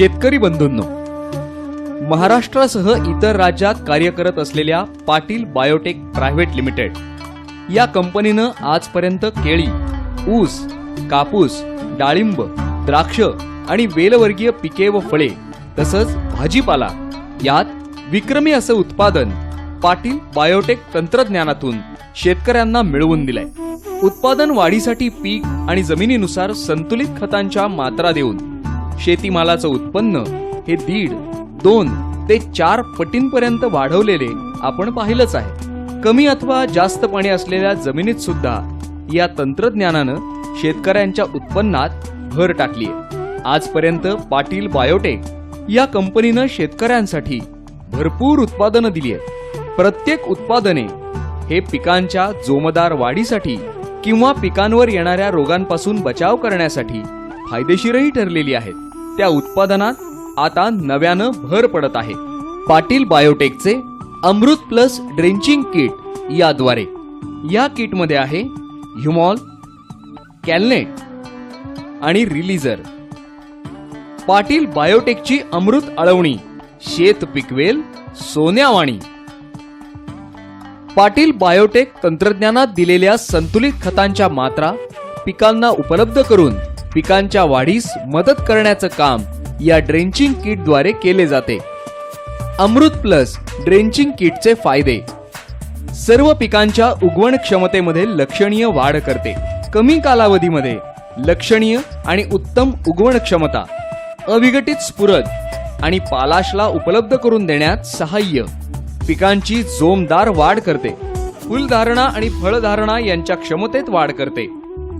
शेतकरी बंधूंनो महाराष्ट्रासह इतर राज्यात कार्य करत असलेल्या पाटील बायोटेक प्रायव्हेट लिमिटेड या कंपनीनं आजपर्यंत केळी ऊस कापूस डाळिंब द्राक्ष आणि वेलवर्गीय पिके व फळे तसंच भाजीपाला यात विक्रमी असं उत्पादन पाटील बायोटेक तंत्रज्ञानातून शेतकऱ्यांना मिळवून दिलंय. उत्पादन वाढीसाठी पीक आणि जमिनीनुसार संतुलित खतांच्या मात्रा देऊन शेतीमालाचं उत्पन्न हे दीड दोन ते चार पटींपर्यंत वाढवलेले आपण पाहिलंच आहे. कमी अथवा जास्त पाणी असलेल्या जमिनीत सुद्धा या तंत्रज्ञानानं शेतकऱ्यांच्या उत्पन्नात भर टाकली आजपर्यंत पाटील बायोटेक या कंपनीनं शेतकऱ्यांसाठी भरपूर उत्पादनं दिली आहेत. प्रत्येक उत्पादने हे पिकांच्या जोमदार वाढीसाठी किंवा पिकांवर येणाऱ्या रोगांपासून बचाव करण्यासाठी फायदेशीरही ठरलेली आहेत. त्या उत्पादनात आता नव्यानं भर पडत आहे. पाटील बायोटेकचे अमृत प्लस ड्रेंचिंग किट याद्वारे. या किटमध्ये आहे ह्युमॉल कॅलनेट आणि रिलीजर पाटील बायोटेकची अमृत अळवणी शेत पिकवेल सोन्यावाणी. पाटील बायोटेक तंत्रज्ञानात दिलेल्या संतुलित खतांच्या मात्रा पिकांना उपलब्ध करून पिकांच्या वाढीस मदत करण्याचं काम या ड्रेंचिंग किटद्वारे केले जाते. अमृत प्लस ड्रेंचिंग किटचे फायदे. सर्व पिकांच्या उगवण क्षमतेमध्ये लक्षणीय वाढ करते. कमी कालावधीमध्ये लक्षणीय आणि उत्तम उगवण क्षमता अविघटित स्फुरद आणि पालाशला उपलब्ध करून देण्यात सहाय्य. पिकांची जोमदार वाढ करते. फुलधारणा आणि फळधारणा यांच्या क्षमतेत वाढ करते.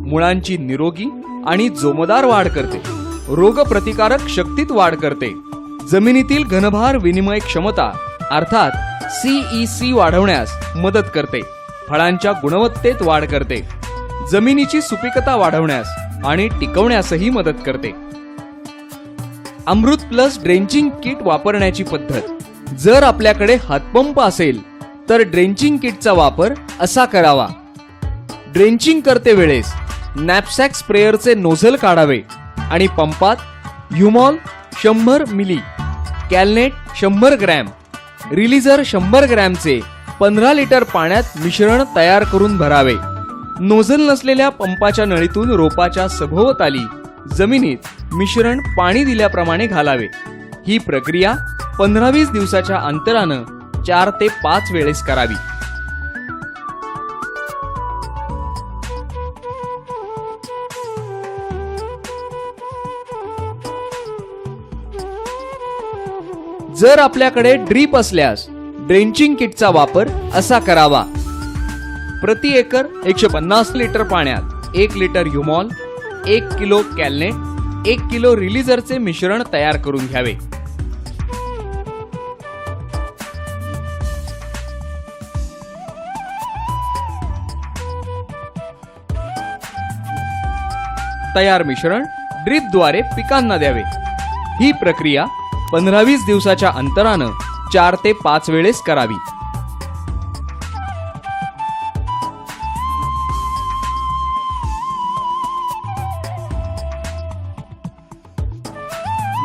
मुळांची निरोगी आणि जोमदार वाढ करते. रोगप्रतिकारक शक्तीत वाढ करते. जमिनीतील घनभार विनिमय क्षमता अर्थात सीईसी वाढवण्यास मदत करते. फळांच्या गुणवत्तेत वाढ करते. जमिनीची सुपीकता वाढवण्यास आणि टिकवण्यासही मदत करते. अमृत प्लस ड्रेंचिंग किट वापरण्याची पद्धत. जर आपल्याकडे हातपंप असेल तर ड्रेंचिंग किटचा वापर असा करावा. ड्रेंचिंग करते वेळेस नॅपसॅक स्प्रेअरचे नोझल काढावे. आणि पंपात ह्युमॉल शंभर मिली कॅलनेट शंभर ग्रॅम रिलीजर शंभर ग्रॅमचे पंधरा लिटर पाण्यात मिश्रण तयार करून भरावे. नोझल नसलेल्या पंपाच्या नळीतून रोपाच्या सभोवताली जमिनीत मिश्रण पाणी दिल्याप्रमाणे घालावे. ही प्रक्रिया पंधरा वीस दिवसाच्या अंतरानं चार ते पाच वेळेस करावी. जर आपल्याकडे ड्रीप असल्यास ड्रेंचिंग किटचा वापर असा करावा. प्रति एकर एकशे पन्नास लिटर पाण्यात एक लिटर युमॉल एक किलो कॅलनेट एक किलो रिलीजरचे मिश्रण तयार करून घ्यावे. तयार मिश्रण ड्रीपद्वारे पिकांना द्यावे. ही प्रक्रिया पंधरा वीस दिवसाच्या अंतरानं चार ते पाच वेळेस करावी.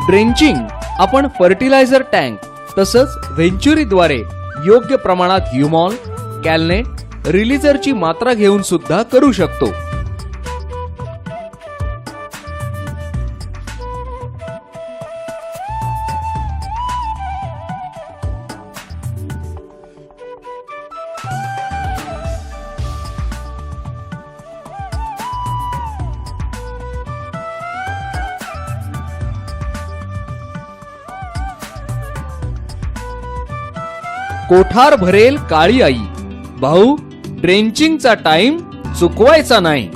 ड्रेंचिंग आपण फर्टिलायझर टँक तसंच व्हेंचुरीद्वारे योग्य प्रमाणात ह्युमॉल कॅलनेट रिलीजरची मात्रा घेऊन सुद्धा करू शकतो. कोठार भरेल काळी आई. भाऊ ड्रेंचिंगचा टाइम चुकवायचा नाही.